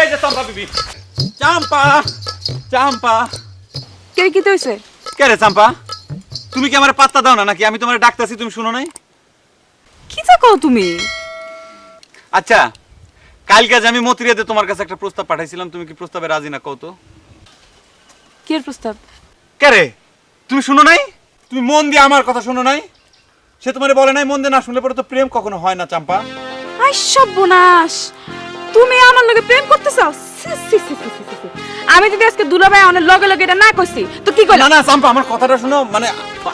এই যে চম্পা বিবি। চাম্পা চাম্পা। কে কি হইছে কে রে চাম্পা? তুমি কি আমার পাত্তা দাও না নাকি? আমি তোমার ডাকতেছি তুমি শুনো নাই? কি যা কও তুমি? আচ্ছা কালকে যে আমি মতিরিয়াতে তোমার কাছে একটা প্রস্তাব পাঠাইছিলাম তুমি কি প্রস্তাবে রাজি না কও তো? কি প্রস্তাব? কে রে? তুমি শুনো নাই? তুমি মন দিয়ে আমার কথা শুনো নাই? সে তোমার বলে নাই মন দিয়ে না শুনলে পরে তো প্রেম কখনো হয় না চাম্পা। আই সর্বনাশ! তুমি আমার লগে প্রেম করতে চাও। আমি যদি আজকে দুলাভাই অনেক লগে লগে এটা না কইছি তো কি না কইলা? না চাম্পা আমার কথাটা শুনো মানে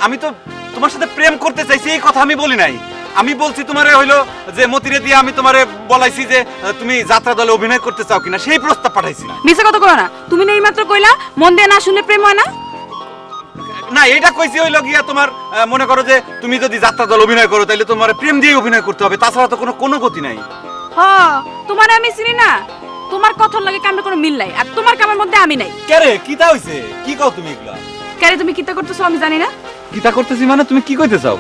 আমি তো তোমার সাথে প্রেম করতে চাইছি এই কথা আমি বলি নাই। আমি বলছি তোমারে হইল যে মতিরে দিয়ে আমি তোমারে বলাইছি যে তুমি যাত্রা দলে অভিনয় করতে চাও কিনা সেই প্রস্তাব পাঠাইছিলাম মিছে কথা কইও না। তুমি না এইমাত্র কইলা মন দিয়ে না শুনে প্রেম হয় না? না এটা কইছি হইল গিয়া তোমার মনে করো যে তুমি যদি যাত্রা দল অভিনয় করো তাহলে তোমার প্রেম দিয়ে অভিনয় করতে হবে। তাছাড়া তো কোনো কোনো গতি নাই। হ তোমার আমি চিনি না। তোমার কথার লগে কামের কোনো মিল নাই আর তোমার কামের মধ্যে আমি নাই। কে রে কিতা হইছে? কি কও তুমি এগুলা? কেন তুমি কিতা করতেছো আমি জানি না। কিতা করতেছি মানে? তুমি কি কইতে চাও?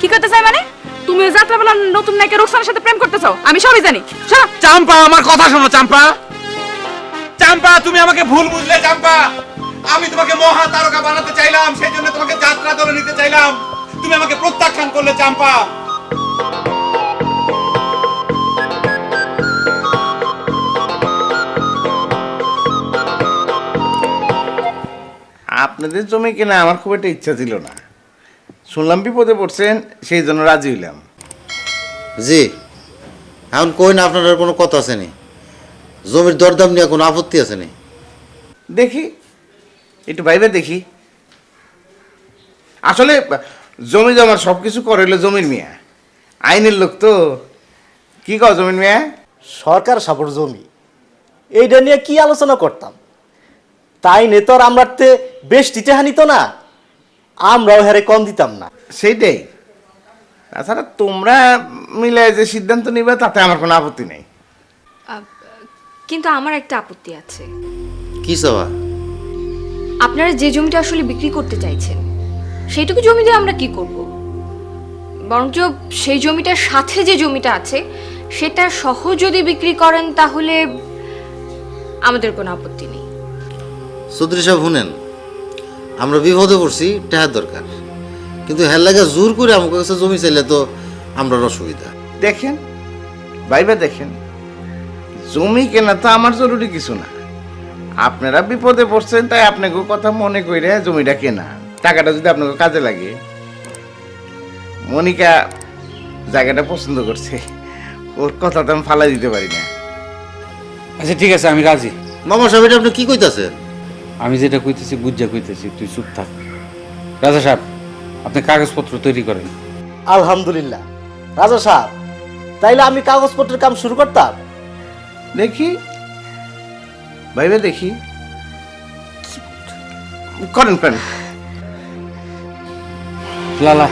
কি করতে চাই মানে? তুমি ওই যাত্রাবেলা নতুন নায়িকা রোকসানের সাথে প্রেম করতে চাও? আমি সবই জানি। শোনো। চাম্পা আমার কথা শোনো চাম্পা। চাম্পা তুমি আমাকে ভুল বুঝলে চাম্পা। আমি তোমাকে মহা তারকা বানাতে চাইলাম সেই জন্য তোমাকে যাত্রা দলে নিতে চাইলাম। তুমি আমাকে প্রত্যাখ্যান করলে চাম্পা আপনাদের জমি কেনা আমার খুব একটা ইচ্ছা ছিল না। শুনলাম বিপদে পড়ছেন সেই জন্য রাজি হইলাম। জি এখন কই না আপনার কোনো কথা আছে নি? জমির দরদাম নিয়ে কোনো আপত্তি আছে নি? দেখি একটু বাইরে দেখি। আসলে জমি জমার সব কিছু করে হলো জমির মিয়া। আইনের লোক তো। কি কও জমির মিয়া? সরকার সাপোর্ট জমি। এইটা নিয়ে কি আলোচনা করতাম? তাই নেতর আমরাতে বেশ টিটেহা নিত না। আমরাও হেরে কম দিতাম না। সেইটাই। তাছাড়া তোমরা মিলে যে সিদ্ধান্ত নিবে তাতে আমার কোনো আপত্তি নেই। কিন্তু আমার একটা আপত্তি আছে। কি সবা আপনারা যে জমিটা আসলে বিক্রি করতে চাইছেন সেইটুকু জমি দিয়ে আমরা কি করব? বরঞ্চ সেই জমিটার সাথে যে জমিটা আছে সেটা সহ যদি বিক্রি করেন তাহলে আমাদের কোনো আপত্তি নেই। চৌধুরী সাহেব শুনেন আমরা বিপদে পড়ছি টাকার দরকার। কিন্তু হের লাগে জোর করে আমাকে কাছে জমি চাইলে তো আমরা অসুবিধা। দেখেন বাইবে দেখেন জমি কেনা তো আমার জরুরি কিছু না। আপনারা বিপদে পড়ছেন তাই আপনাকে কথা মনে কইরে জমিটা কেনা। টাকাটা যদি আপনাকে কাজে লাগে। মনিকা জায়গাটা পছন্দ করছে। ওর কথা তো আমি ফালাই দিতে পারি না। আচ্ছা ঠিক আছে আমি রাজি। মামা সাহেব এটা আপনি কি কইতাছেন? আমি যেটা কইতেছি বুঝা কইতেছি তুই চুপ থাক। রাজা সাহেব আপনি কাগজপত্র তৈরি করেন। আলহামদুলিল্লাহ। রাজা সাহেব তাইলে আমি কাগজপত্রের কাম শুরু করতাম? দেখি ভাইবে দেখি। করেন করেন। লালা